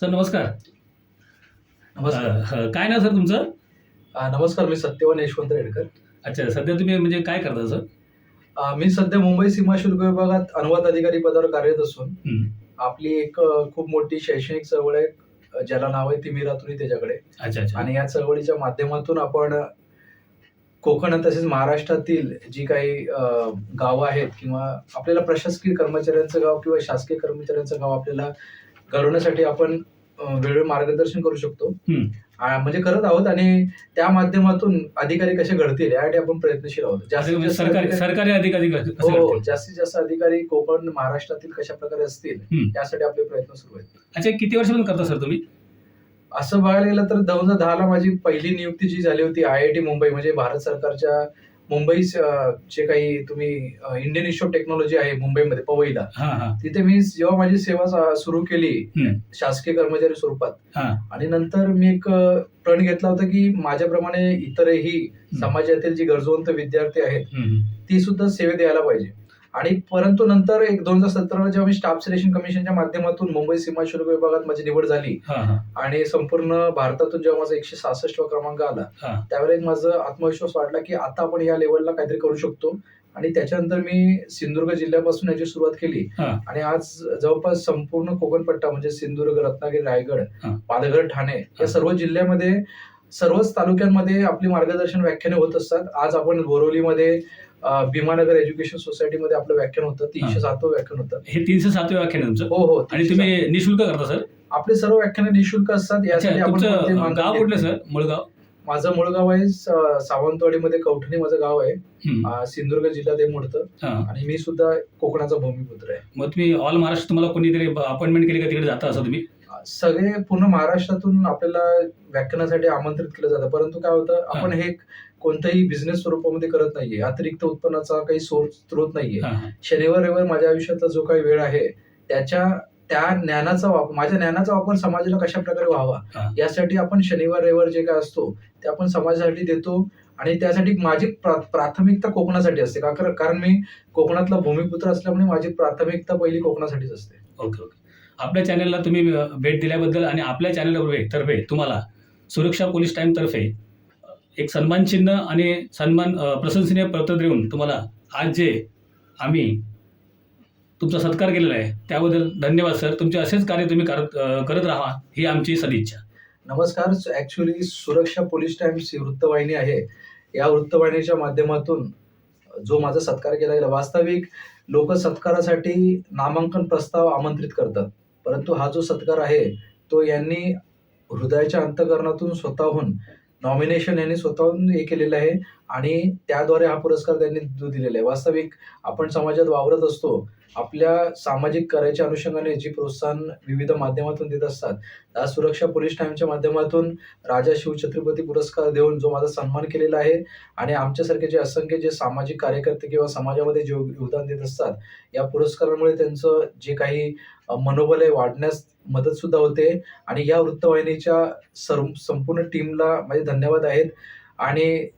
Sir नमस्कार. नमस्कार. अ, काय नाव सर तुमचं? अ, नमस्कार मी सत्यवान यशवंत रेडकर. अच्छा सध्या तुम्ही म्हणजे काय करता सर? अ, मी सध्या मुंबई सीमा शुल्क विभागात अनुवाद अधिकारी पदावर कार्यरत असून हं. आपली एक अ, खूप मोठी शैक्षणिक चळवळ आहे अ, ज्याला नाव आहे तिमिरातुनी त्याच्याकडे. अच्छा अच्छा. आणि या चळवळीच्या माध्यमातून आपण कोकणात तसेच महाराष्ट्रातील जी काही अ, गावं आहेत किंवा आपल्याला प्रशासकीय कर्मचाऱ्यांचं गाव किंवा शासकीय कर्मचाऱ्यांचं गाव आपल्याला घडवण्यासाठी आपण वेळोवेळी मार्गदर्शन करू शकतो. म्हणजे करत आहोत आणि त्या माध्यमातूम अधिकारी कसे घडतील यासाठी आपण प्रयत्नशील आहोत. जास्तीत म्हणजे जास्त सरकारी अधिकारी- सरकारी अधिकारी कसे हो हो? जास्तीत जास्त अधिकारी कोकण महाराष्ट्रातील कशा प्रकारे असतील. यासाठी आपले प्रयत्न सुरू आहेत. अच्छा किती वर्षापासून करता सर तुम्ही? असं बघायला गेलं तर दोन हजार दहा ला माझी पहिली नियुक्ती जी झाली होती आय आय टी मुंबई म्हणजे भारत सरकारच्या मुंबई जे काही तुम्ही इंडियन इन्स्टिट्यूट टेक्नॉलॉजी आहे मुंबईमध्ये पवईला. हां हां. तिथे मी जेव्हा माझी सेवा सुरू केली. शासकीय कर्मचारी स्वरूपात हां. आणि नंतर मी एक प्रण घेतला होता की माझ्याप्रमाणे इतरही समाजातील जी गरजवंत विद्यार्थी आहेत. ती सुद्धा सेवे द्यायला पाहिजे. आणि परंतु नंतर एक दोन हजार सतराला जेव्हा मी स्टाफ सिलेक्शन कमिशनच्या माध्यमातून मुंबई सीमा शुल्क विभागात माझी निवड झाली आणि संपूर्ण भारतातून जेव्हा माझा एकशे सहासष्ट क्रमांक आला. त्यावेळेला एक माझा आत्मविश्वास वाटला की आता आपण या लेवलला काहीतरी करू शकतो आणि त्याच्यानंतर मी सिंधुदुर्ग जिल्ह्यापासून याची सुरुवात केली हां. आणि आज जवळपास संपूर्ण कोकणपट्टा म्हणजे सिंधुदुर्ग रत्नागिरी रायगड. पालघर ठाणे. या सर्व जिल्ह्यामध्ये सर्वच तालुक्यांमध्ये आपली मार्गदर्शन व्याख्याने होत असतात आज आपण बोरवलीमध्ये अं, भीमानगर एज्युकेशन सोसायटीमध्ये आपलं व्याख्यान होतं तीनशे. सातवं व्याख्यान होतं. हे तीनशे सातवे व्याख्यान आहे तुमचं? हो हो आणि 307. तुम्ही निशुल्क करता सर? आपले सर्व व्याख्याने निशुल्क असतात यासाठी आपण गाव कुठलं. सर? मुळगाव? माझं मूळ गाव आहे सावंतवाडीमध्ये कवठणी माझं गाव आहे. सिंधुदुर्ग जिल्ह्यात हे मोडतं. आणि मी सुद्धा कोकणाचा भूमिपुत्र आहे. मग तुम्ही ऑल महाराष्ट्र तुम्हाला कोणीतरी अपॉइंटमेंट केली का तिकडे जाता असं तुम्ही? सगळे पूर्ण महाराष्ट्रातून आपल्याला व्याख्यानासाठी आमंत्रित केलं जातं. परंतु काय होतं आपण हे कोणत्याही बिझनेस स्वरूपामध्ये करत नाहीये. अतिरिक्त उत्पन्नाचा काही सोर्स स्रोत नाहीये. शनिवार रविवार माझ्या आयुष्यातला जो काही वेळ आहे त्याच्या त्या ज्ञानाचा वापर माझ्या ज्ञानाचा वापर समाजाला कशा प्रकारे व्हावा. यासाठी आपण शनिवार रविवार जे काय असतो ते आपण समाजासाठी देतो आणि त्यासाठी माझी प्रा- प्राथमिकता कोकणासाठी असते. कारण मी कोकणातला भूमिपुत्र असल्यामुळे माझी प्राथमिकता पहिली कोकणासाठीच असते. Okay okay. आपल्या चॅनलला तुम्ही भेट दिल्याबद्दल आणि आपल्या चॅनल तर्फे तुम्हाला सुरक्षा पोलीस टाईमतर्फे एक सन्मानचिन्ह आणि सन्मान प्रशंसनीय पत्र देऊन तुम्हाला आज जे आम्ही तुमचा सत्कार केलेला आहे त्याबद्दल धन्यवाद सर. तुमचे असेच कार्य तुम्ही करत करत राहा ही आमची सदिच्छा. नमस्कार ॲक्च्युली सुरक्षा पोलीस टाइम्स ही वृत्तवाहिनी आहे. या वृत्तवाहिनीच्या माध्यमातून जो माझा सत्कार केला गेला वास्तविक लोक सत्कारासाठी नामांकन प्रस्ताव आमंत्रित करतात. परंतु हा जो सत्कार आहे तो यांनी हृदयाच्या अंतकरणातून स्वतःहून नॉमिनेशन यांनी स्वतःहून हे केलेलं आहे. आणि त्याद्वारे हा पुरस्कार त्यांनी दिलेला आहे. वास्तविक आपण समाजात वावरत असतो आपल्या सामाजिक कार्याच्या अनुषंगाने जी प्रोत्साहन विविध माध्यमातून देत असतात आज सुरक्षा पोलीस टाईमच्या माध्यमातून राजा शिवछत्रपती पुरस्कार देऊन जो माझा सन्मान केलेला आहे आणि आमच्यासारखे जे असंख्य जे सामाजिक कार्यकर्ते किंवा समाजामध्ये जे योगदान देत असतात या पुरस्कारामुळे त्यांचं जे काही मनोबल आहे वाढण्यास मदत सुद्धा होते आणि या वृत्तवाहिनीच्या सर्व संपूर्ण टीमला माझे धन्यवाद आहेत. आणि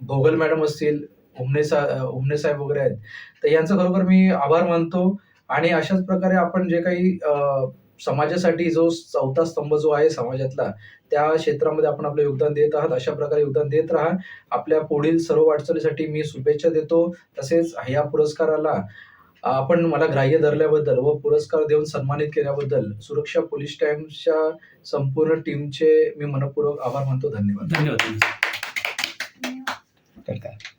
भोगल मॅडम असतील उमने सा उमने साहेब वगैरे आहेत. तर यांचं खरोखर मी आभार मानतो. आणि अशाच प्रकारे आपण जे काही समाजासाठी जो चौथा स्तंभ जो आहे समाजातला त्या क्षेत्रामध्ये आपण आपलं योगदान देत आहात. अशा प्रकारे योगदान देत राहा. आपल्या पुढील सर्व वाटचालीसाठी मी शुभेच्छा देतो. तसेच या पुरस्काराला आपण मला ग्राह्य धरल्याबद्दल व पुरस्कार देऊन सन्मानित केल्याबद्दल सुरक्षा पोलीस टाईम्सच्या संपूर्ण टीमचे मी मनपूर्वक आभार मानतो. धन्यवाद. धन्यवाद. cantar.